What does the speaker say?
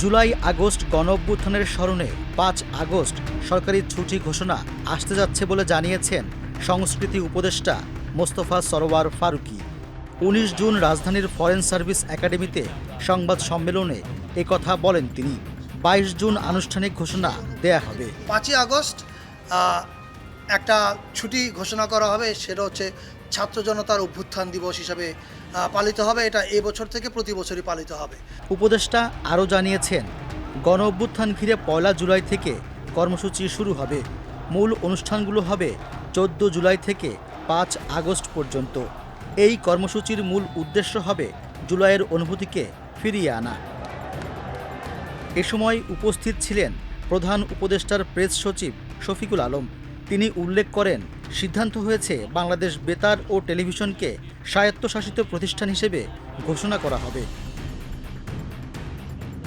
July August গণ অভ্যুত্থানের স্মরণে পাঁচ আগস্ট সরকারি ছুটি ঘোষণা আসতে যাচ্ছে বলে জানিয়েছেন সংস্কৃতি উপদেষ্টা মোস্তফা সরোয়ার ফারুকি। উনিশ জুন রাজধানীর ফরেন সার্ভিস একাডেমিতে সংবাদ সম্মেলনে একথা বলেন তিনি। বাইশ জুন আনুষ্ঠানিক ঘোষণা দেয়া হবে। পাঁচই আগস্ট একটা ছুটি ঘোষণা করা হবে, সেটা হচ্ছে ছাত্র জনতার অভ্যুত্থান দিবস হিসাবে পালিত হবে। এটা এবছর থেকে প্রতি বছরই পালিত হবে। উপদেষ্টা আরও জানিয়েছেন, গণ অভ্যুত্থান ঘিরে পয়লা জুলাই থেকে কর্মসূচি শুরু হবে। মূল অনুষ্ঠানগুলো হবে চোদ্দ জুলাই থেকে পাঁচ আগস্ট পর্যন্ত। এই কর্মসূচির মূল উদ্দেশ্য হবে জুলাইয়ের অনুভূতিকে ফিরিয়ে আনা। এ সময় উপস্থিত ছিলেন প্রধান উপদেষ্টার প্রেস সচিব শফিকুল আলম। তিনি উল্লেখ করেন, সিদ্ধান্ত হয়েছে বাংলাদেশ বেতার ও টেলিভিশনকে স্বায়ত্তশাসিত প্রতিষ্ঠান হিসেবে ঘোষণা করা হবে।